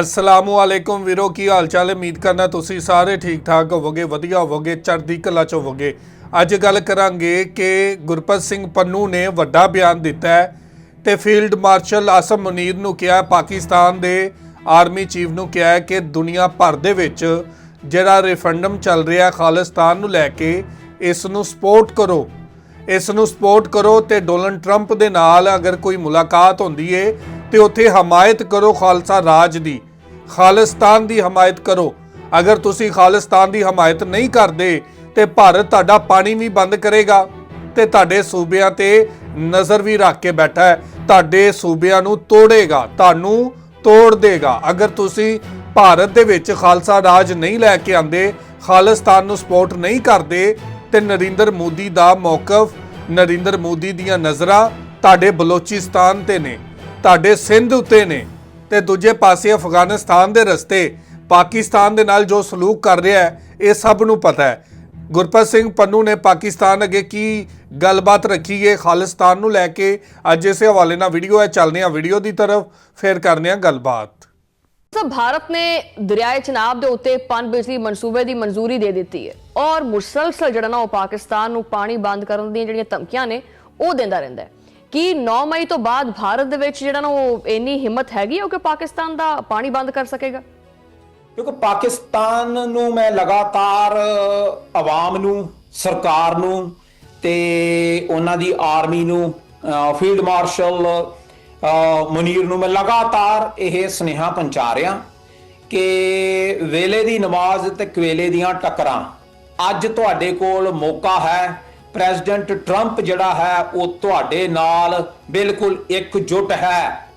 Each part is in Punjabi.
ਅਸਲਾਮੁ ਅਲੈਕੁਮ ਵੀਰੋ, ਕੀ ਹਾਲ ਚਾਲ ਹੈ? ਉਮੀਦ ਕਰਨਾ ਤੁਸੀਂ ਸਾਰੇ ਠੀਕ ਠਾਕ ਹੋਵੋਗੇ, ਵਧੀਆ ਹੋਵੋਗੇ, ਚੜ੍ਹਦੀ ਕਲਾ ਚ ਹੋਵੋਗੇ। ਅੱਜ ਗੱਲ ਕਰਾਂਗੇ ਕਿ ਗੁਰਪਤ ਸਿੰਘ ਪੰਨੂ ਨੇ ਵੱਡਾ ਬਿਆਨ ਦਿੱਤਾ ਹੈ ਤੇ ਫੀਲਡ ਮਾਰਸ਼ਲ ਆਸਮ ਮੁਨੀਰ ਨੂੰ ਕਿਹਾ, ਪਾਕਿਸਤਾਨ ਦੇ ਆਰਮੀ ਚੀਫ ਨੂੰ ਕਿਹਾ ਕਿ ਦੁਨੀਆ ਭਰ ਦੇ ਵਿੱਚ ਜਿਹੜਾ ਰੈਫਰੈਂਡਮ ਚੱਲ ਰਿਹਾ, ਖਾਲਿਸਤਾਨ ਨੂੰ ਲੈ ਕੇ, ਇਸ ਨੂੰ ਸਪੋਰਟ ਕਰੋ। ਇਸ ਨੂੰ ਸਪੋਰਟ ਕਰੋ ਤੇ ਡੋਨਲਡ ਟਰੰਪ ਦੇ ਨਾਲ ਅਗਰ ਕੋਈ ਮੁਲਾਕਾਤ ਹੁੰਦੀ ਏ ਤੇ ਉੱਥੇ ਹਮਾਇਤ ਕਰੋ ਖਾਲਸਾ ਰਾਜ ਦੀ। ਖਾਲਿਸਤਾਨ ਦੀ ਹਮਾਇਤ ਕਰੋ। ਅਗਰ ਤੁਸੀਂ ਖਾਲਿਸਤਾਨ ਦੀ ਹਮਾਇਤ ਨਹੀਂ ਕਰਦੇ, ਤੇ ਭਾਰਤ ਤੁਹਾਡਾ ਪਾਣੀ ਵੀ ਬੰਦ ਕਰੇਗਾ। ਤੇ ਤੁਹਾਡੇ ਸੂਬਿਆਂ ਤੇ ਨਜ਼ਰ ਵੀ ਰੱਖ ਕੇ ਬੈਠਾ ਹੈ। ਤੁਹਾਡੇ ਸੂਬਿਆਂ ਨੂੰ ਤੋੜੇਗਾ, ਤੁਹਾਨੂੰ ਤੋੜ ਦੇਗਾ। ਅਗਰ ਤੁਸੀਂ ਭਾਰਤ ਦੇ ਵਿੱਚ ਖਾਲਸਾ ਰਾਜ ਨਹੀਂ ਲੈ ਕੇ ਆਂਦੇ ਖਾਲਿਸਤਾਨ ਨੂੰ ਸਪੋਰਟ ਨਹੀਂ ਕਰਦੇ, ਤੇ ਨਰਿੰਦਰ ਮੋਦੀ ਦਾ ਮੌਕਫ, ਨਰਿੰਦਰ ਮੋਦੀ ਦੀਆਂ ਨਜ਼ਰਾਂ ਤੁਹਾਡੇ ਬਲੋਚਿਸਤਾਨ ਤੇ ਨੇ। ਤੁਹਾਡੇ ਸਿੰਧ ਉੱਤੇ ਨੇ ਤੇ ਦੂਜੇ ਪਾਸੇ ਅਫਗਾਨਿਸਤਾਨ ਦੇ ਰਸਤੇ ਪਾਕਿਸਤਾਨ ਦੇ ਨਾਲ ਜੋ ਸਲੂਕ ਕਰ ਰਿਹਾ ਹੈ, ਇਹ ਸਭ ਨੂੰ ਪਤਾ ਹੈ। ਗੁਰਪ੍ਰੀਤ ਸਿੰਘ ਪੰਨੂ ਨੇ ਪਾਕਿਸਤਾਨ ਅੱਗੇ ਕੀ ਗੱਲਬਾਤ ਰੱਖੀ ਹੈ, ਖਾਲਿਸਤਾਨ ਨੂੰ ਲੈ ਕੇ ਅੱਜ ਇਸੇ ਹਵਾਲੇ ਨਾਲ ਵੀਡੀਓ ਹੈ। ਚੱਲਦੇ ਹਾਂ ਵੀਡੀਓ ਦੀ ਤਰਫ, ਫਿਰ ਕਰਨੇ ਆ ਗੱਲਬਾਤ। ਸੋ ਭਾਰਤ ਨੇ ਦਰਿਆਏ ਚਨਾਬ ਦੇ ਉੱਤੇ ਪਨ ਬਿਜਲੀ ਮਨਸੂਬੇ ਦੀ ਮਨਜ਼ੂਰੀ ਦੇ ਦਿੱਤੀ ਹੈ ਔਰ ਮੁਸਲਸਲ ਜਿਹੜਾ ਨਾ ਉਹ ਪਾਕਿਸਤਾਨ ਨੂੰ ਪਾਣੀ ਬੰਦ ਕਰਨ ਦੀਆਂ ਜਿਹੜੀਆਂ ਧਮਕੀਆਂ ਨੇ, ਉਹ ਦਿੰਦਾ ਰਹਿੰਦਾ ਹੈ। ਕੀ 9 ਮਈ ਤੋਂ ਬਾਅਦ ਭਾਰਤ ਦੇ ਵਿੱਚ ਜਿਹੜਾ ਨਾ ਉਹ ਇੰਨੀ ਹਿੰਮਤ ਹੈਗੀ ਉਹ ਕਿ ਪਾਕਿਸਤਾਨ ਦਾ ਪਾਣੀ ਬੰਦ ਕਰ ਸਕੇਗਾ? ਕਿਉਂਕਿ ਪਾਕਿਸਤਾਨ ਨੂੰ ਮੈਂ ਲਗਾਤਾਰ ਆਵਾਮ ਨੂੰ ਸਰਕਾਰ ਨੂੰ ਤੇ ਉਹਨਾਂ ਦੀ ਆਰਮੀ ਨੂੰ ਫੀਲਡ ਮਾਰਸ਼ਲ ਅ, ਮੁਨੀਰ ਨੂੰ ਮੈਂ ਲਗਾਤਾਰ ਇਹ ਸੁਨੇਹਾ ਪਹੁੰਚਾ ਰਿਹਾ ਕਿ ਵੇਲੇ ਦੀ ਨਮਾਜ਼ ਤੇ ਕਵੇਲੇ ਦੀਆਂ ਟੱਕਰਾਂ ਅੱਜ ਤੁਹਾਡੇ ਕੋਲ ਮੌਕਾ ਹੈ ਪ੍ਰੈਜ਼ੀਡੈਂਟ ਟਰੰਪ ਜਿਹੜਾ ਹੈ, ਉਹ ਤੁਹਾਡੇ ਨਾਲ ਬਿਲਕੁਲ ਇਕਜੁੱਟ ਹੈ।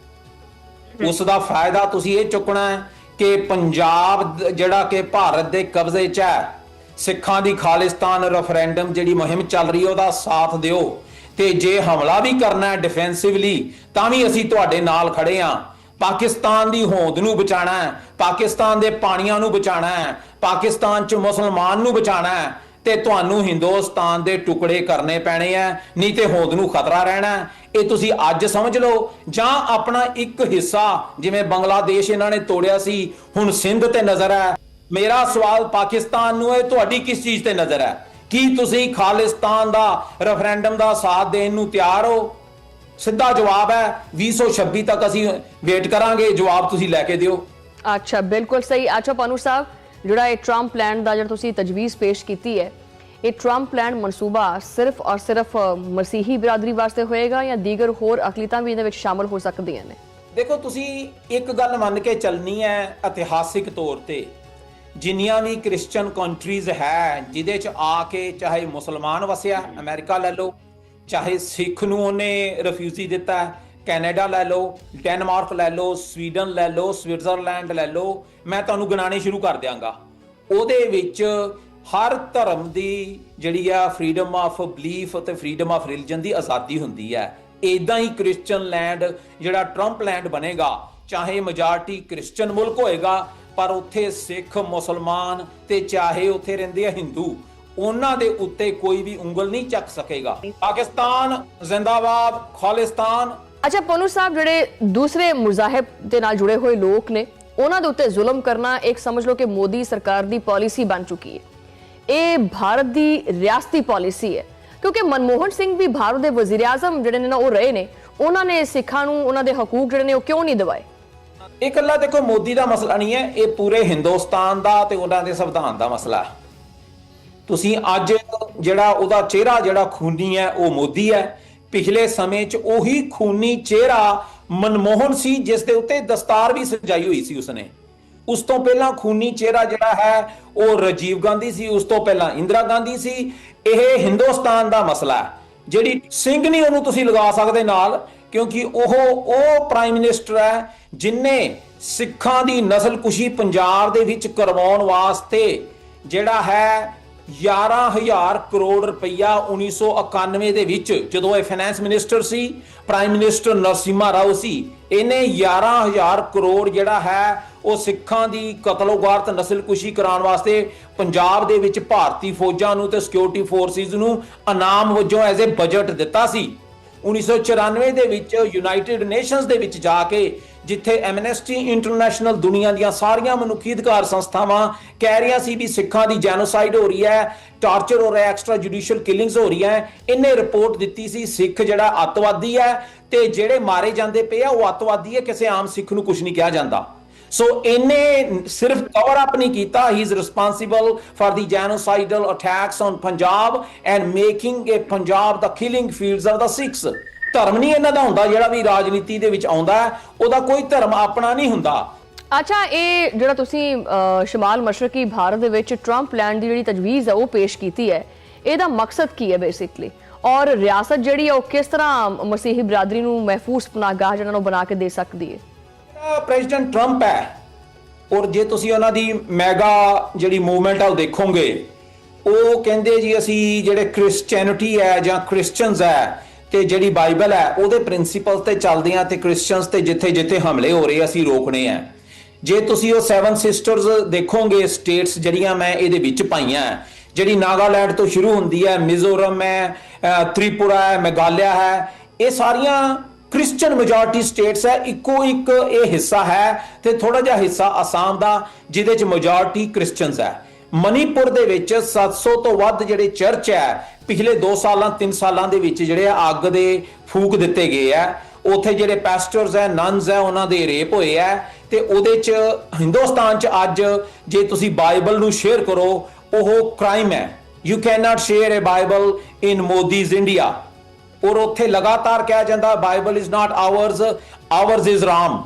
ਉਸ ਦਾ ਫਾਇਦਾ ਤੁਸੀਂ ਇਹ ਚੁੱਕਣਾ ਹੈ ਕਿ ਪੰਜਾਬ ਜਿਹੜਾ ਕਿ ਭਾਰਤ ਦੇ ਕਬਜ਼ੇ 'ਚ ਹੈ, ਸਿੱਖਾਂ ਦੀ ਖਾਲਿਸਤਾਨ ਰੈਫਰੈਂਡਮ ਜਿਹੜੀ ਮੁਹਿੰਮ ਚੱਲ ਰਹੀ ਹੈ, ਉਹਦਾ ਸਾਥ ਦਿਓ। ਤੇ ਜੇ ਹਮਲਾ ਵੀ ਕਰਨਾ ਹੈ ਡਿਫੈਂਸਿਵਲੀ ਤਾਂ ਵੀ ਅਸੀਂ ਤੁਹਾਡੇ ਨਾਲ ਖੜੇ ਹਾਂ। ਪਾਕਿਸਤਾਨ ਦੀ ਹੋਂਦ ਨੂੰ ਬਚਾਣਾ ਹੈ, ਪਾਕਿਸਤਾਨ ਦੇ ਪਾਣੀਆਂ ਨੂੰ ਬਚਾਣਾ ਹੈ, ਪਾਕਿਸਤਾਨ 'ਚ ਮੁਸਲਮਾਨ ਨੂੰ ਬਚਾਣਾ ਹੈ ਤੇ ਤੁਹਾਨੂੰ ਹਿੰਦੁਸਤਾਨ ਦੇ ਟੁਕੜੇ ਕਰਨੇ ਪੈਣੇ ਆ, ਨਹੀਂ ਤੇ ਹੋਂਦ ਨੂੰ ਖਤਰਾ ਰਹਿਣਾ ਇਹ ਤੁਸੀਂ ਅੱਜ ਸਮਝ ਲਓ, ਜਾਂ ਆਪਣਾ ਇੱਕ ਹਿੱਸਾ, ਜਿਵੇਂ ਬੰਗਲਾਦੇਸ਼ ਇਹਨਾਂ ਨੇ ਤੋੜਿਆ ਸੀ, ਹੁਣ ਸਿੰਧ ਤੇ ਨਜ਼ਰ ਹੈ। ਮੇਰਾ ਸਵਾਲ ਪਾਕਿਸਤਾਨ ਨੂੰ ਹੈ, ਤੁਹਾਡੀ ਕਿਸ ਚੀਜ਼ ਤੇ ਨਜ਼ਰ ਹੈ? ਕੀ ਤੁਸੀਂ ਖਾਲਿਸਤਾਨ ਦਾ ਰੈਫਰੈਂਡਮ ਦਾ ਸਾਥ ਦੇਣ ਨੂੰ ਤਿਆਰ ਹੋ? ਸਿੱਧਾ ਜਵਾਬ ਹੈ 2026 ਤੱਕ ਅਸੀਂ ਵੇਟ ਕਰਾਂਗੇ, ਜਵਾਬ ਤੁਸੀਂ ਲੈ ਕੇ ਦਿਓ। ਅੱਛਾ, ਬਿਲਕੁਲ ਸਹੀ। ਅੱਛਾ ਪਨੂ ਸਾਹਿਬ ਜਿਹੜਾ ਇਹ ਟਰੰਪ ਪਲਾਨ ਦਾ ਜਿਹੜਾ ਤੁਸੀਂ ਤਜਵੀਜ਼ ਪੇਸ਼ ਕੀਤੀ ਹੈ, ਇਹ ਟਰੰਪ ਪਲਾਨ ਮਨਸੂਬਾ ਸਿਰਫ ਔਰ ਸਿਰਫ ਮਸੀਹੀ ਬਰਾਦਰੀ ਵਾਸਤੇ ਹੋਏਗਾ ਜਾਂ ਦੀਗਰ ਹੋਰ ਅਕਲੀਤਾਂ ਵੀ ਇਹਦੇ ਵਿੱਚ ਸ਼ਾਮਲ ਹੋ ਸਕਦੀਆਂ ਨੇ? ਦੇਖੋ, ਤੁਸੀਂ ਇੱਕ ਗੱਲ ਮੰਨ ਕੇ ਚੱਲਣੀ ਹੈ ਇਤਿਹਾਸਿਕ ਤੌਰ ਤੇ। ਜਿੰਨੀਆਂ ਵੀ ਕ੍ਰਿਸਚੀਅਨ ਕੰਟਰੀਜ਼ ਹੈ, ਜਿਹਦੇ ਚ ਆ ਕੇ ਚਾਹੇ ਮੁਸਲਮਾਨ ਵਸਿਆ, ਅਮਰੀਕਾ ਲੈ ਲਓ, ਚਾਹੇ ਸਿੱਖ ਨੂੰ ਉਹਨੇ ਰਿਫਿਊਜੀ ਦਿੱਤਾ ਕੈਨੇਡਾ ਲੈ ਲਓ, ਡੈਨਮਾਰਕ ਲੈ ਲਓ, ਸਵੀਡਨ ਲੈ ਲਓ, ਸਵਿਟਜ਼ਰਲੈਂਡ ਲੈ ਲਓ, ਮੈਂ ਤੁਹਾਨੂੰ ਗਿਣਾਣੇ ਸ਼ੁਰੂ ਕਰ ਦਿਆਂਗਾ। ਉਹਦੇ ਵਿੱਚ ਹਰ ਧਰਮ ਦੀ ਜਿਹੜੀ ਆ ਫਰੀडम ਆਫ ਬਲੀਫ ਅਤੇ ਫਰੀडम ਆਫ ਰਿਲੀਜਨ ਦੀ ਆਜ਼ਾਦੀ ਹੁੰਦੀ ਹੈ। ਇਦਾਂ ਹੀ ਕ੍ਰਿਸਚੀਅਨ ਲੈਂਡ ਜਿਹੜਾ ਟਰੰਪ ਲੈਂਡ ਬਣੇਗਾ, ਚਾਹੇ ਮੈਜੋਰਟੀ ਕ੍ਰਿਸਚੀਅਨ ਮੁਲਕ ਹੋਏਗਾ, ਪਰ ਉੱਥੇ ਸਿੱਖ, ਮੁਸਲਮਾਨ ਤੇ ਚਾਹੇ ਉੱਥੇ ਰਹਿੰਦੇ ਆ ਹਿੰਦੂ ਉਹਨਾਂ ਦੇ ਉੱਤੇ ਕੋਈ ਵੀ ਉਂਗਲ ਨਹੀਂ ਚੱਕ ਸਕੇਗਾ। ਪਾਕਿਸਤਾਨ ਜ਼ਿੰਦਾਬਾਦ, ਖਾਲਿਸਤਾਨ ਅੱਛਾ ਪਨੂ ਸਾਹਿਬ, ਜਿਹੜੇ ਦੂਸਰੇ ਮੁਜ਼ਾਹਿਬ ਦੇ ਨਾਲ ਜੁੜੇ ਹੋਏ ਲੋਕ ਨੇ, ਉਹਨਾਂ ਦੇ ਉੱਤੇ ਜ਼ੁਲਮ ਕਰਨਾ ਇੱਕ ਸਮਝ ਲਓ ਕਿ ਮੋਦੀ ਸਰਕਾਰ ਦੀ ਪਾਲਿਸੀ ਬਣ ਚੁੱਕੀ ਹੈ। ਇਹ ਭਾਰਤ ਦੀ ਰਿਆਸਤੀ ਪਾਲਿਸੀ ਹੈ। ਕਿਉਂਕਿ ਮਨਮੋਹਨ ਸਿੰਘ ਵੀ ਭਾਰਤ ਦੇ ਵਜ਼ੀਰ ਆਜ਼ਮ ਜਿਹੜੇ ਨੇ ਨਾ, ਉਹ ਰਹੇ ਨੇ। ਉਹਨਾਂ ਨੇ ਸਿੱਖਾਂ ਨੂੰ, ਉਹਨਾਂ ਦੇ ਹਕੂਕ ਜਿਹੜੇ ਨੇ, ਉਹ ਕਿਉਂ ਨਹੀਂ ਦਿਵਾਏ? ਇਹ ਇਕੱਲਾ ਦੇਖੋ, ਮੋਦੀ ਦਾ ਮਸਲਾ ਨਹੀਂ ਹੈ। ਇਹ ਪੂਰੇ ਹਿੰਦੁਸਤਾਨ ਦਾ ਤੇ ਉਹਨਾਂ ਦੇ ਸੰਵਿਧਾਨ ਦਾ ਮਸਲਾ ਹੈ। ਤੁਸੀਂ ਅੱਜ ਜਿਹੜਾ ਉਹਦਾ ਚਿਹਰਾ, ਜਿਹੜਾ ਖੂਨੀ ਹੈ, ਉਹ ਮੋਦੀ ਹੈ। ਪਿਛਲੇ ਸਮੇਂ 'ਚ ਉਹੀ ਖੂਨੀ ਚਿਹਰਾ ਮਨਮੋਹਨ ਸੀ, ਜਿਸ ਦੇ ਉੱਤੇ ਦਸਤਾਰ ਵੀ ਸਜਾਈ ਹੋਈ ਸੀ ਉਸਨੇ। ਉਸ ਤੋਂ ਪਹਿਲਾਂ ਖੂਨੀ ਚਿਹਰਾ ਜਿਹੜਾ ਹੈ, ਉਹ ਰਾਜੀਵ ਗਾਂਧੀ ਸੀ, ਉਸ ਤੋਂ ਪਹਿਲਾਂ ਇੰਦਰਾ ਗਾਂਧੀ ਸੀ। ਇਹ ਹਿੰਦੁਸਤਾਨ ਦਾ ਮਸਲਾ ਹੈ। ਜਿਹੜੀ ਸਿੰਘ ਨਹੀਂ, ਉਹਨੂੰ ਤੁਸੀਂ ਲਗਾ ਸਕਦੇ ਨਾਲ, ਕਿਉਂਕਿ ਉਹ ਉਹ ਪ੍ਰਾਈਮ ਮਿਨਿਸਟਰ ਹੈ, ਜਿਨੇ ਸਿੱਖਾਂ ਦੀ ਨਸਲਕੁਸ਼ੀ ਪੰਜਾਬ ਦੇ ਵਿੱਚ ਕਰਵਾਉਣ ਵਾਸਤੇ ਜਿਹੜਾ ਹੈ 11000 ਕਰੋੜ ਰੁਪਈਆ 1991 ਦੇ ਵਿੱਚ ਜਦੋਂ ਇਹ ਫਾਈਨੈਂਸ ਮਿਨਿਸਟਰ ਸੀ ਪ੍ਰਾਈਮ ਮਿਨਿਸਟਰ ਨਰਸਿਮਾ ਰਾਓ ਸੀ, ਇਹਨੇ 11000 ਕਰੋੜ ਜਿਹੜਾ ਹੈ, ਉਹ ਸਿੱਖਾਂ ਦੀ ਕਤਲੋਗਾਰਤ ਨਸਲਕੁਸ਼ੀ ਕਰਾਉਣ ਵਾਸਤੇ ਪੰਜਾਬ ਦੇ ਵਿੱਚ ਭਾਰਤੀ ਫੌਜਾਂ ਨੂੰ ਤੇ ਸਿਕਿਉਰਿਟੀ ਫੋਰਸਿਸ ਨੂੰ ਇਨਾਮ ਵਜੋਂ ਐਜ਼ ਅ ਬਜਟ ਦਿੱਤਾ ਸੀ। 1994 ਦੇ ਵਿੱਚ ਯੂਨਾਈਟਿਡ ਨੇਸ਼ਨਸ ਦੇ ਵਿੱਚ ਜਾ ਕੇ ਜਿੱਥੇ ਐਮਨੈਸਟੀ ਇੰਟਰਨੈਸ਼ਨਲ ਦੁਨੀਆ ਦੀਆਂ ਸਾਰੀਆਂ ਮਨੁੱਖੀ ਅਧਿਕਾਰ ਸੰਸਥਾਵਾਂ ਕਹਿ ਰਹੀਆਂ ਸੀ ਵੀ ਸਿੱਖਾਂ ਦੀ ਜੈਨੋਸਾਈਡ ਹੋ ਰਹੀ ਹੈ ਟਾਰਚਰ ਹੋ ਰਿਹਾ ਐਕਸਟਰਾ ਜੁਡੀਸ਼ੀਅਲ ਕਿਲਿੰਗਸ ਹੋ ਰਹੀਆਂ ਇਹਨੇ ਰਿਪੋਰਟ ਦਿੱਤੀ ਸੀ ਸਿੱਖ ਜਿਹੜਾ ਅੱਤਵਾਦੀ ਹੈ ਤੇ ਜਿਹੜੇ ਮਾਰੇ ਜਾਂਦੇ ਪਏ ਆ, ਉਹ ਅੱਤਵਾਦੀ ਹੈ, ਕਿਸੇ ਆਮ ਸਿੱਖ ਨੂੰ ਕੁਝ ਨਹੀਂ ਕਿਹਾ ਜਾਂਦਾ। ਸੋ ਇਹਨੇ ਸਿਰਫ ਕਵਰ ਅਪ ਨਹੀਂ ਕੀਤਾ he is responsible for the genocidal attacks on Punjab and making a Punjab the killing fields of the Sikhs ਧਰਮ ਨਹੀਂ ਇਹਨਾਂ ਦਾ ਹੁੰਦਾ ਜਿਹੜਾ ਵੀ ਰਾਜਨੀਤੀ ਦੇ ਵਿੱਚ ਆਉਂਦਾ ਉਹਦਾ ਕੋਈ ਧਰਮ ਆਪਣਾ ਨਹੀਂ ਹੁੰਦਾ। ਅੱਛਾ ਇਹ ਜਿਹੜਾ ਤੁਸੀਂ ਸ਼ਮਾਲ ਮਸ਼ਰਕੀ ਭਾਰਤ ਦੇ ਵਿੱਚ ਟਰੰਪ ਲੈਂਡ ਦੀ ਜਿਹੜੀ ਤਜਵੀਜ਼ ਹੈ ਉਹ ਪੇਸ਼ ਕੀਤੀ ਹੈ ਇਹਦਾ ਮਕਸਦ ਕੀ ਹੈ ਬੇਸਿਕਲੀ ਔਰ ਰਿਆਸਤ ਜਿਹੜੀ ਹੈ ਉਹ ਕਿਸ ਤਰ੍ਹਾਂ ਮਸੀਹੀ ਬਰਾਦਰੀ ਨੂੰ ਮਹਿਫੂਜ਼ ਪਨਾਹਗਾਹ ਜਿਹਨਾਂ ਨੂੰ ਬਣਾ ਕੇ ਦੇ ਸਕਦੀ ਹੈ? ਪ੍ਰੈਜ਼ੀਡੈਂਟ ਟਰੰਪ ਹੈ ਔਰ ਜੇ ਤੁਸੀਂ ਉਹਨਾਂ ਦੀ ਮੈਗਾ ਜਿਹੜੀ ਮੂਵਮੈਂਟ ਆ ਉਹ ਦੇਖੋਗੇ ਉਹ ਕਹਿੰਦੇ ਜੀ ਅਸੀਂ ਜਿਹੜੇ ਕ੍ਰਿਸਚੀਅਨਿਟੀ ਹੈ ਜਾਂ ਕ੍ਰਿਸਚੀਅਨਸ ਹੈ ਤੇ ਜਿਹੜੀ ਬਾਈਬਲ ਹੈ ਉਹਦੇ ਪ੍ਰਿੰਸੀਪਲ ਤੇ ਚੱਲਦੇ ਆ ਤੇ ਕ੍ਰਿਸਚੀਅਨਸ ਤੇ ਜਿੱਥੇ ਜਿੱਥੇ ਹਮਲੇ ਹੋ ਰਹੇ ਅਸੀਂ ਰੋਕਣੇ ਆ। ਜੇ ਤੁਸੀਂ ਉਹ ਸੈਵਨ ਸਿਸਟਰਸ ਦੇਖੋਗੇ ਸਟੇਟਸ ਜਿਹੜੀਆਂ ਮੈਂ ਇਹਦੇ ਵਿੱਚ ਪਾਈਆਂ ਹੈ, ਜਿਹੜੀ ਨਾਗਾਲੈਂਡ ਤੋਂ ਸ਼ੁਰੂ ਹੁੰਦੀ ਹੈ ਮਿਜ਼ੋਰਮ ਹੈ ਤ੍ਰਿਪੁਰਾ ਹੈ ਮੇਘਾਲਿਆ ਹੈ ਇਹ ਸਾਰੀਆਂ ਕ੍ਰਿਸਚੀਅਨ ਮੈਜੋਰਟੀ ਸਟੇਟਸ ਹੈ ਇੱਕੋ ਇੱਕ ਇਹ ਹਿੱਸਾ ਹੈ ਤੇ ਥੋੜਾ ਜਿਹਾ ਹਿੱਸਾ ਅਸਾਮ ਦਾ ਜਿਹਦੇ ਚ ਮੈਜੋਰਟੀ ਕ੍ਰਿਸਚੀਅਨਸ ਹੈ। ਮਨੀਪੁਰ ਦੇ ਵਿੱਚ 700 ਤੋਂ ਵੱਧ ਜਿਹੜੇ ਚਰਚ ਹੈ, ਪਿਛਲੇ 2 ਸਾਲਾਂ 3 ਸਾਲਾਂ ਦੇ ਵਿੱਚ ਜਿਹੜੇ ਆ ਅੱਗ ਦੇ ਫੂਕ ਦਿੱਤੇ ਗਏ ਆ ਉਥੇ ਜਿਹੜੇ ਪੈਸਟਰਸ ਹੈ ਨਨਸ ਹੈ, ਉਹਨਾਂ ਦੇ ਰੇਪ ਹੋਏ ਆ ਤੇ ਉਹਦੇ ਚ ਹਿੰਦੁਸਤਾਨ ਚ ਅੱਜ ਜੇ ਤੁਸੀਂ ਬਾਈਬਲ ਨੂੰ ਸ਼ੇਅਰ ਕਰੋ, ਉਹ ਕ੍ਰਾਈਮ ਹੈ। You can not share a Bible in Modi's India ਔਰ ਉੱਥੇ ਲਗਾਤਾਰ ਕਿਹਾ ਜਾਂਦਾ Bible is not ours ours is Ram.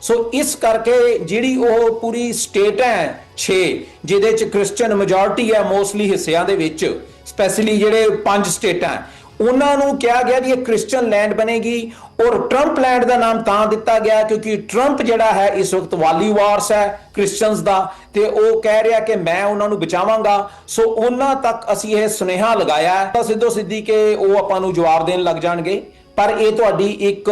So ਇਸ ਕਰਕੇ ਜਿਹੜੀ ਉਹ ਪੂਰੀ ਸਟੇਟ ਹੈ 6 ਜਿਹਦੇ ਚ ਕ੍ਰਿਸਚੀਅਨ ਮੈਜੋਰਟੀ ਹੈ ਮੋਸਟਲੀ ਹਿੱਸਿਆਂ ਦੇ ਵਿੱਚ ਸਪੈਸ਼ਲੀ ਜਿਹੜੇ ਪੰਜ ਸਟੇਟਾਂ ਉਹਨਾਂ ਨੂੰ ਕਿਹਾ ਗਿਆ ਵੀ ਇਹ ਕ੍ਰਿਸਚੀਅਨ ਲੈਂਡ ਬਣੇਗੀ ਔਰ ਟਰੰਪ ਲੈਂਡ ਦਾ ਨਾਮ ਤਾਂ ਦਿੱਤਾ ਗਿਆ ਕਿਉਂਕਿ ਟਰੰਪ ਜਿਹੜਾ ਹੈ ਇਸ ਵਕਤ ਵਾਲੀ ਵਾਰਸ ਹੈ ਕ੍ਰਿਸਚੀਅਨਸ ਦਾ ਤੇ ਉਹ ਕਹਿ ਰਿਹਾ ਕਿ ਮੈਂ ਉਹਨਾਂ ਨੂੰ ਬਚਾਵਾਂਗਾ। ਸੋ ਉਹਨਾਂ ਤੱਕ ਅਸੀਂ ਇਹ ਸੁਨੇਹਾ ਲਗਾਇਆ ਤਾਂ ਸਿੱਧੋ ਸਿੱਧੀ ਕਿ ਉਹ ਆਪਾਂ ਨੂੰ ਜਵਾਬ ਦੇਣ ਲੱਗ ਜਾਣਗੇ। ਪਰ ਇਹ ਤੁਹਾਡੀ ਇੱਕ,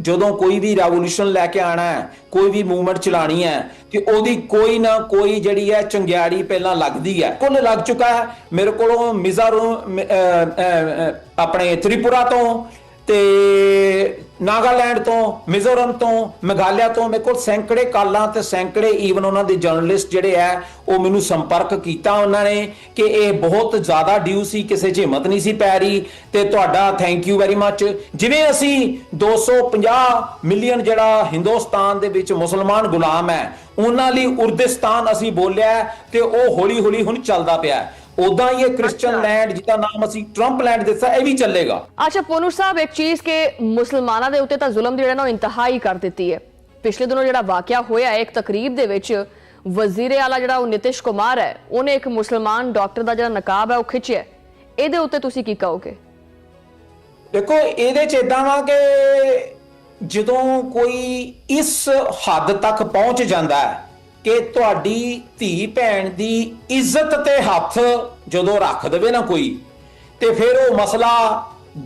ਜਦੋਂ ਕੋਈ ਵੀ ਰੈਵੋਲੂਸ਼ਨ ਲੈ ਕੇ ਆਣਾ ਹੈ, ਕੋਈ ਵੀ ਮੂਵਮੈਂਟ ਚਲਾਣੀ ਹੈ, ਤੇ ਉਹਦੀ ਕੋਈ ਨਾ ਕੋਈ ਜਿਹੜੀ ਹੈ ਚੰਗਿਆੜੀ ਪਹਿਲਾਂ ਲੱਗਦੀ ਹੈ। ਕੁੱਲ ਲੱਗ ਚੁੱਕਾ ਹੈ, ਮੇਰੇ ਕੋਲੋਂ ਮਿਜ਼ਾਰੋ ਆਪਣੇ ਤ੍ਰਿਪੁਰਾ ਤੋਂ ਤੇ ਨਾਗਾਲੈਂਡ ਤੋਂ, ਮਿਜ਼ੋਰਮ ਤੋਂ, ਮੇਘਾਲਿਆ ਤੋਂ, ਮੇਰੇ ਕੋਲ ਸੈਂਕੜੇ ਕਾਲਾਂ ਤੇ ਸੈਂਕੜੇ ਈਵਨ ਉਹਨਾਂ ਦੇ ਜਰਨਲਿਸਟ ਜਿਹੜੇ ਆ ਉਹ ਮੈਨੂੰ ਸੰਪਰਕ ਕੀਤਾ ਉਹਨਾਂ ਨੇ ਕਿ ਇਹ ਬਹੁਤ ਜ਼ਿਆਦਾ ਡਿਊ ਸੀ, ਕਿਸੇ 'ਚ ਹਿੰਮਤ ਨਹੀਂ ਸੀ ਪੈ ਰਹੀ ਤੇ ਤੁਹਾਡਾ ਥੈਂਕ ਯੂ ਵੈਰੀ ਮੱਚ ਜਿਵੇਂ ਅਸੀਂ 250 ਮਿਲੀਅਨ ਜਿਹੜਾ ਹਿੰਦੁਸਤਾਨ ਦੇ ਵਿੱਚ ਮੁਸਲਮਾਨ ਗੁਲਾਮ ਹੈ ਉਹਨਾਂ ਲਈ ਉਰਦਿਸਤਾਨ ਅਸੀਂ ਬੋਲਿਆ ਹੈ ਤੇ ਉਹ ਹੌਲੀ ਹੌਲੀ ਹੁਣ ਚੱਲਦਾ ਪਿਆ। ਹੈ ਉਦਾਂ ਹੀ ਇਹ ਕ੍ਰਿਸਚੀਅਨ ਲੈਂਡ ਜਿਹਦਾ ਨਾਮ ਅਸੀਂ ਟਰੰਪ ਲੈਂਡ ਦਿੱਤਾ ਇਹ ਵੀ ਚੱਲੇਗਾ। ਅੱਛਾ ਪੋਨੂ ਸਾਹਿਬ ਇੱਕ ਚੀਜ਼ ਕਿ ਮੁਸਲਮਾਨਾਂ ਦੇ ਉੱਤੇ ਤਾਂ ਜ਼ੁਲਮ ਦੀ ਜਿਹੜਾ ਨਾ ਉਹ ਇੰਤਹਾਈ ਕਰ ਦਿੱਤੀ ਹੈ। ਪਿਛਲੇ ਦਿਨੋਂ ਜਿਹੜਾ ਵਾਕਿਆ ਹੋਇਆ ਇੱਕ ਤਕਰੀਬ ਦੇ ਵਿੱਚ ਵਜ਼ੀਰ ਆਲਾ ਜਿਹੜਾ ਉਹ ਨਿਤਿਸ਼ ਕੁਮਾਰ ਹੈ ਉਹਨੇ ਇੱਕ ਮੁਸਲਮਾਨ ਡਾਕਟਰ ਦਾ ਜਿਹੜਾ ਨਕਾਬ ਹੈ ਉਹ ਖਿੱਚਿਆ ਇਹਦੇ ਉੱਤੇ ਤੁਸੀਂ ਕੀ ਕਹੋਗੇ? ਦੇਖੋ ਇਹਦੇ ਚ ਇਦਾਂ ਵਾ ਕਿ ਜਦੋਂ ਕੋਈ ਇਸ ਹੱਦ ਤੱਕ ਪਹੁੰਚ ਜਾਂਦਾ ਹੈ ਕਿ ਤੁਹਾਡੀ ਧੀ ਭੈਣ ਦੀ ਇੱਜ਼ਤ ਤੇ ਹੱਥ ਜਦੋਂ ਰੱਖ ਦੇਵੇ ਨਾ ਕੋਈ ਤੇ ਫਿਰ ਉਹ ਮਸਲਾ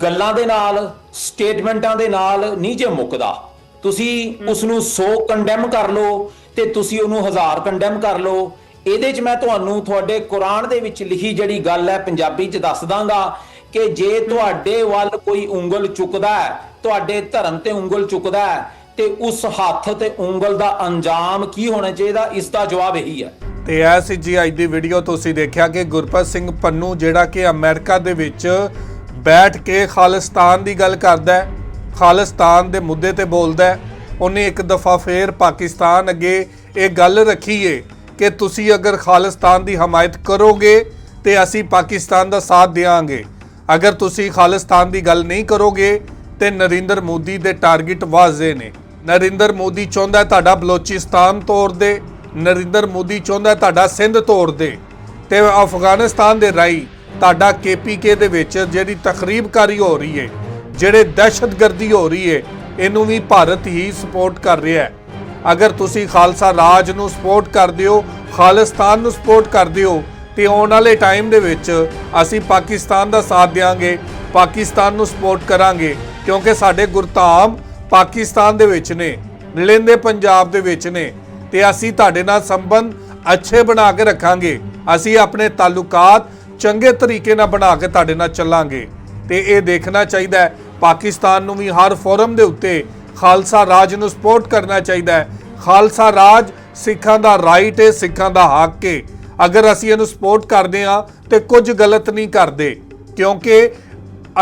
ਗੱਲਾਂ ਦੇ ਨਾਲ ਸਟੇਟਮੈਂਟਾਂ ਦੇ ਨਾਲ ਨਹੀਂ ਜੇ ਮੁੱਕਦਾ। ਤੁਸੀਂ ਉਸ ਨੂੰ 100 ਕੰਡੈਮ ਕਰ ਲਓ ਤੇ ਤੁਸੀਂ ਉਹਨੂੰ ਹਜ਼ਾਰ ਕੰਡੈਮ ਕਰ ਲਓ। ਇਹਦੇ 'ਚ ਮੈਂ ਤੁਹਾਨੂੰ ਤੁਹਾਡੇ ਕੁਰਾਨ ਦੇ ਵਿੱਚ ਲਿਖੀ ਜਿਹੜੀ ਗੱਲ ਹੈ ਪੰਜਾਬੀ 'ਚ ਦੱਸ ਦਾਂਗਾ ਕਿ ਜੇ ਤੁਹਾਡੇ ਵੱਲ ਕੋਈ ਉਂਗਲ ਚੁੱਕਦਾ ਹੈ ਤੁਹਾਡੇ ਧਰਮ ਤੇ ਉਂਗਲ ਚੁੱਕਦਾ ਹੈ ਤੇ ਉਸ ਹੱਥ ਤੇ ਉਂਗਲ ਦਾ ਅੰਜਾਮ ਕੀ ਹੋਣਾ ਚਾਹੀਦਾ, ਇਸ ਦਾ ਜਵਾਬ ਇਹੀ ਹੈ। ਤੇ ਇਹ ਸੀ ਜੀ ਅੱਜ ਦੀ ਵੀਡੀਓ ਤੁਸੀਂ ਦੇਖਿਆ ਕਿ ਗੁਰਪ੍ਰੀਤ ਸਿੰਘ ਪੰਨੂ ਜਿਹੜਾ ਕਿ ਅਮਰੀਕਾ ਦੇ ਵਿੱਚ ਬੈਠ ਕੇ ਖਾਲਿਸਤਾਨ ਦੀ ਗੱਲ ਕਰਦਾ ਹੈ, ਖਾਲਿਸਤਾਨ ਦੇ ਮੁੱਦੇ ਤੇ ਬੋਲਦਾ ਹੈ, ਉਹਨੇ ਇੱਕ ਦਫਾ ਫੇਰ ਪਾਕਿਸਤਾਨ ਅੱਗੇ ਇਹ ਗੱਲ ਰੱਖੀ ਏ ਕਿ ਤੁਸੀਂ ਅਗਰ ਖਾਲਿਸਤਾਨ ਦੀ ਹਮਾਇਤ ਕਰੋਗੇ ਤੇ ਅਸੀਂ ਪਾਕਿਸਤਾਨ ਦਾ ਸਾਥ ਦੇਵਾਂਗੇ ਅਗਰ ਤੁਸੀਂ ਖਾਲਿਸਤਾਨ ਦੀ ਗੱਲ ਨਹੀਂ ਕਰੋਗੇ, ਤੇ ਨਰਿੰਦਰ ਮੋਦੀ ਦੇ ਟਾਰਗੇਟ ਵਾਜ਼ੇ ਨੇ। ਨਰਿੰਦਰ ਮੋਦੀ ਚਾਹੁੰਦਾ ਤੁਹਾਡਾ ਬਲੋਚਿਸਤਾਨ ਤੋੜ ਦੇ। ਨਰਿੰਦਰ ਮੋਦੀ ਚਾਹੁੰਦਾ ਤੁਹਾਡਾ ਸਿੰਧ ਤੋੜ ਦੇ। ਤੇ ਅਫਗਾਨਿਸਤਾਨ ਦੇ ਰਾਈ ਤੁਹਾਡਾ ਕੇਪੀਕੇ ਦੇ ਵਿੱਚ ਜਿਹੜੀ ਤਕਰੀਬਕਾਰੀ ਹੋ ਰਹੀ ਹੈ, ਜਿਹੜੇ ਦਹਿਸ਼ਤਗਰਦੀ ਹੋ ਰਹੀ ਹੈ, ਇਹਨੂੰ ਵੀ ਭਾਰਤ ਹੀ ਸਪੋਰਟ ਕਰ ਰਿਹਾ ਹੈ। ਅਗਰ ਤੁਸੀਂ ਖਾਲਸਾ ਰਾਜ ਨੂੰ ਸਪੋਰਟ ਕਰਦੇ ਹੋ, ਖਾਲਿਸਤਾਨ ਨੂੰ ਸਪੋਰਟ ਕਰਦੇ ਹੋ, ਤੇ ਆਉਣ ਵਾਲੇ ਟਾਈਮ ਦੇ ਵਿੱਚ ਅਸੀਂ ਪਾਕਿਸਤਾਨ ਦਾ ਸਾਥ ਦੇਵਾਂਗੇ ਪਾਕਿਸਤਾਨ ਨੂੰ ਸਪੋਰਟ ਕਰਾਂਗੇ, ਕਿਉਂਕਿ ਸਾਡੇ ਗੁਰਧਾਮ ਪਾਕਿਸਤਾਨ ਦੇ ਵਿੱਚ ਨੇ ਲੈਂਦੇ ਪੰਜਾਬ ਦੇ ਵਿੱਚ ਨੇ ਤੇ ਅਸੀਂ ਤੁਹਾਡੇ ਨਾਲ ਸੰਬੰਧ ਅੱਛੇ ਬਣਾ ਕੇ ਰੱਖਾਂਗੇ। ਅਸੀਂ ਆਪਣੇ ਤਾਲੁਕਾਤ ਚੰਗੇ ਤਰੀਕੇ ਨਾਲ ਬਣਾ ਕੇ ਤੁਹਾਡੇ ਨਾਲ ਚੱਲਾਂਗੇ ਤੇ ਇਹ ਦੇਖਣਾ ਚਾਹੀਦਾ ਹੈ, ਪਾਕਿਸਤਾਨ ਨੂੰ ਵੀ ਹਰ ਫੋਰਮ ਦੇ ਉੱਤੇ ਖਾਲਸਾ ਰਾਜ ਨੂੰ ਸਪੋਰਟ ਕਰਨਾ ਚਾਹੀਦਾ ਹੈ। ਖਾਲਸਾ ਰਾਜ ਸਿੱਖਾਂ ਦਾ ਰਾਈਟ ਹੈ, ਸਿੱਖਾਂ ਦਾ ਹੱਕ ਹੈ। ਅਗਰ ਅਸੀਂ ਇਹਨੂੰ ਸਪੋਰਟ ਕਰਦੇ ਹਾਂ ਤੇ ਕੁਝ ਗਲਤ ਨਹੀਂ ਕਰਦੇ, ਕਿਉਂਕਿ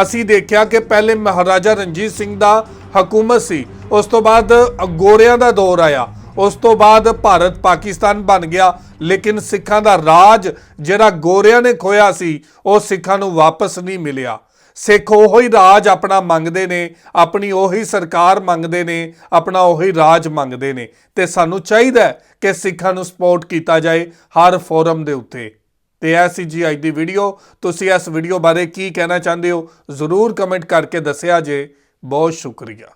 ਅਸੀਂ ਦੇਖਿਆ ਕਿ ਪਹਿਲੇ ਮਹਾਰਾਜਾ ਰਣਜੀਤ ਸਿੰਘ ਦਾ ਹਕੂਮਤ ਸੀ। ਉਸ ਤੋਂ ਬਾਅਦ ਗੋਰਿਆਂ ਦਾ ਦੌਰ ਆਇਆ। ਉਸ ਤੋਂ ਬਾਅਦ ਭਾਰਤ ਪਾਕਿਸਤਾਨ ਬਣ ਗਿਆ। ਲੇਕਿਨ ਸਿੱਖਾਂ ਦਾ ਰਾਜ ਜਿਹੜਾ ਗੋਰਿਆਂ ਨੇ ਖੋਇਆ ਸੀ, ਉਹ ਸਿੱਖਾਂ ਨੂੰ ਵਾਪਸ ਨਹੀਂ ਮਿਲਿਆ। ਸਿੱਖ ਉਹੀ ਰਾਜ ਆਪਣਾ ਮੰਗਦੇ ਨੇ, ਆਪਣੀ ਉਹੀ ਸਰਕਾਰ ਮੰਗਦੇ ਨੇ, ਆਪਣਾ ਉਹੀ ਰਾਜ ਮੰਗਦੇ ਨੇ। ਤੇ ਸਾਨੂੰ ਚਾਹੀਦਾ ਕਿ ਸਿੱਖਾਂ ਨੂੰ ਸਪੋਰਟ ਕੀਤਾ ਜਾਏ ਹਰ ਫੋਰਮ ਦੇ ਉੱਤੇ। ਤੇ ਇਹ ਸੀ ਜੀ ਅੱਜ ਦੀ ਵੀਡੀਓ ਤੁਸੀਂ ਇਸ ਵੀਡੀਓ ਬਾਰੇ ਕੀ ਕਹਿਣਾ ਚਾਹੁੰਦੇ ਹੋ? ਜ਼ਰੂਰ ਕਮੈਂਟ ਕਰਕੇ ਦੱਸਿਆ ਜੇ। ਬਹੁਤ ਸ਼ੁਕਰੀਆ।